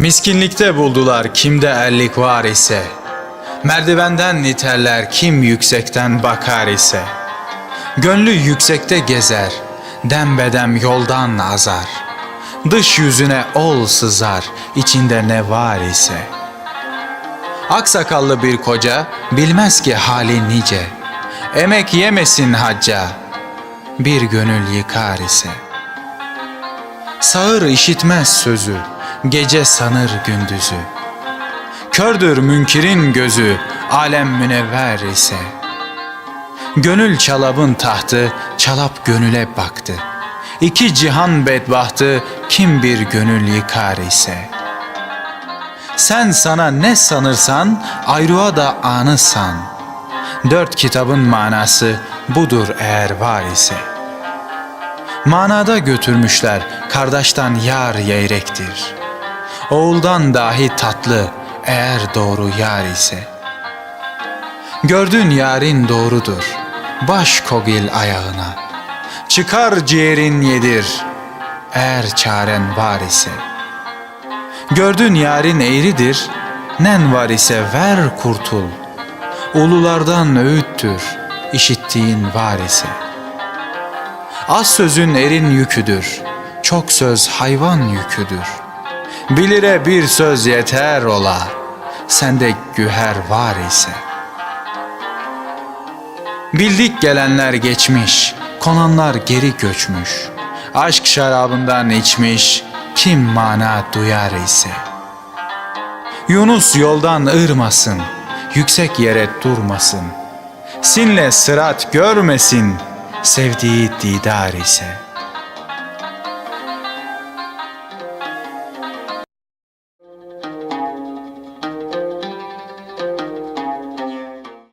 Miskinlikte buldular kimde erlik var ise. Merdivenden iterler kim yüksekten bakar ise. Gönlü yüksekte gezer, dembedem yoldan azar. Dış yüzüne ol sızar, içinde ne var ise. Aksakallı bir koca, bilmez ki hali nice. Emek yemesin hacca, bir gönül yıkar ise. Sağır işitmez sözü, gece sanır gündüzü. Kördür münkirin gözü, alem münevver ise. Gönül çalabın tahtı, çalap gönüle baktı. İki cihan bedbahtı, kim bir gönül yıkar ise. Sen sana ne sanırsan, ayrığa da anı san. Dört kitabın manası budur eğer var ise. Manada götürmüşler, kardeşten yar yeyrektir. Oğuldan dahi tatlı, eğer doğru yar ise. Gördün yarın doğrudur, baş kogil ayağına. Çıkar ciğerin yedir, eğer çaren var ise. Gördün yarın eğridir, nen var ise ver kurtul. Ululardan öğüttür, işittiğin var ise. Az sözün erin yüküdür, çok söz hayvan yüküdür. Bilire bir söz yeter ola, sende güher var ise. Bildik gelenler geçmiş, konanlar geri göçmüş. Aşk şarabından içmiş, kim mana duyar ise. Yunus yoldan ırmasın, yüksek yere durmasın. Sinle sırat görmesin, sevdiği didar ise.''